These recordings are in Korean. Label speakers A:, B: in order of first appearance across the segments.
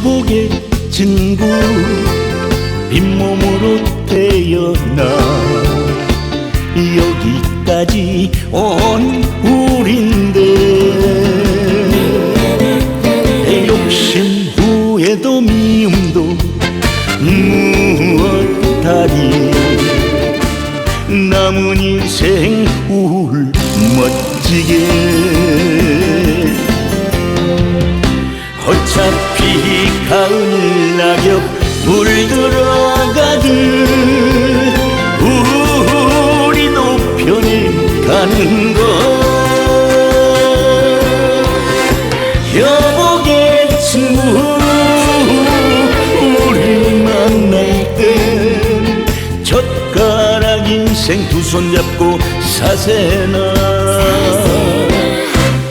A: 수복의 진구. 잇몸으로 태어나 여기까지 온 우린데. 욕심 후에도 미움도 무엇다리 남은 인생 울 멋지게. 어차피 가을 낙엽 물들어가듯 우리 만날 땐 젓가락 인생 두 손 잡고 사세나.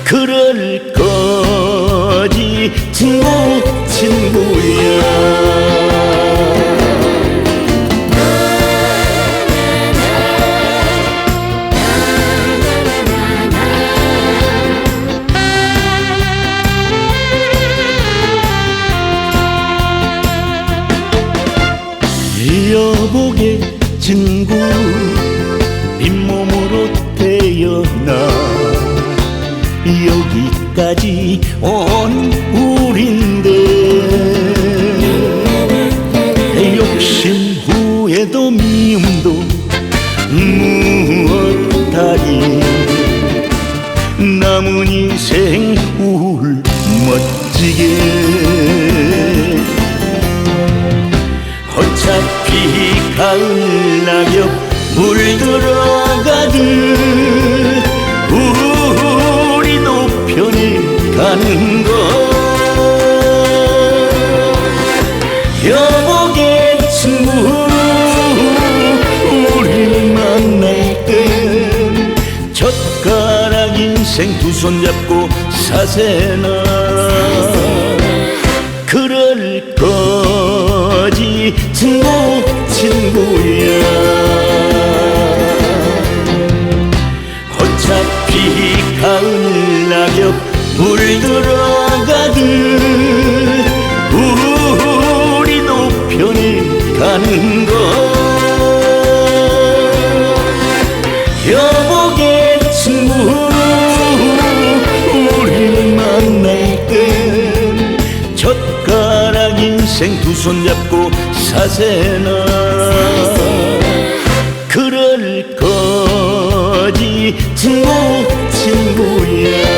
A: 그럴 거지. 친구 여보게 친구 빈몸으로 태어나. 여기까지 온 우린데 내 욕심 후에도 미움도 무엇하리 남은 인생 울 멋지게 들어가듯 우리도 변해가는 것. 여보게 친구 우리 만날 땐 젓가락 인생 두 손 잡고 사세나. 그럴 거지 친구 친구야 변해가는 것 여보게 친구 우리 만날 땐 젓가락 인생 두 손 잡고 사세나. 그럴 거지. 친구 친구야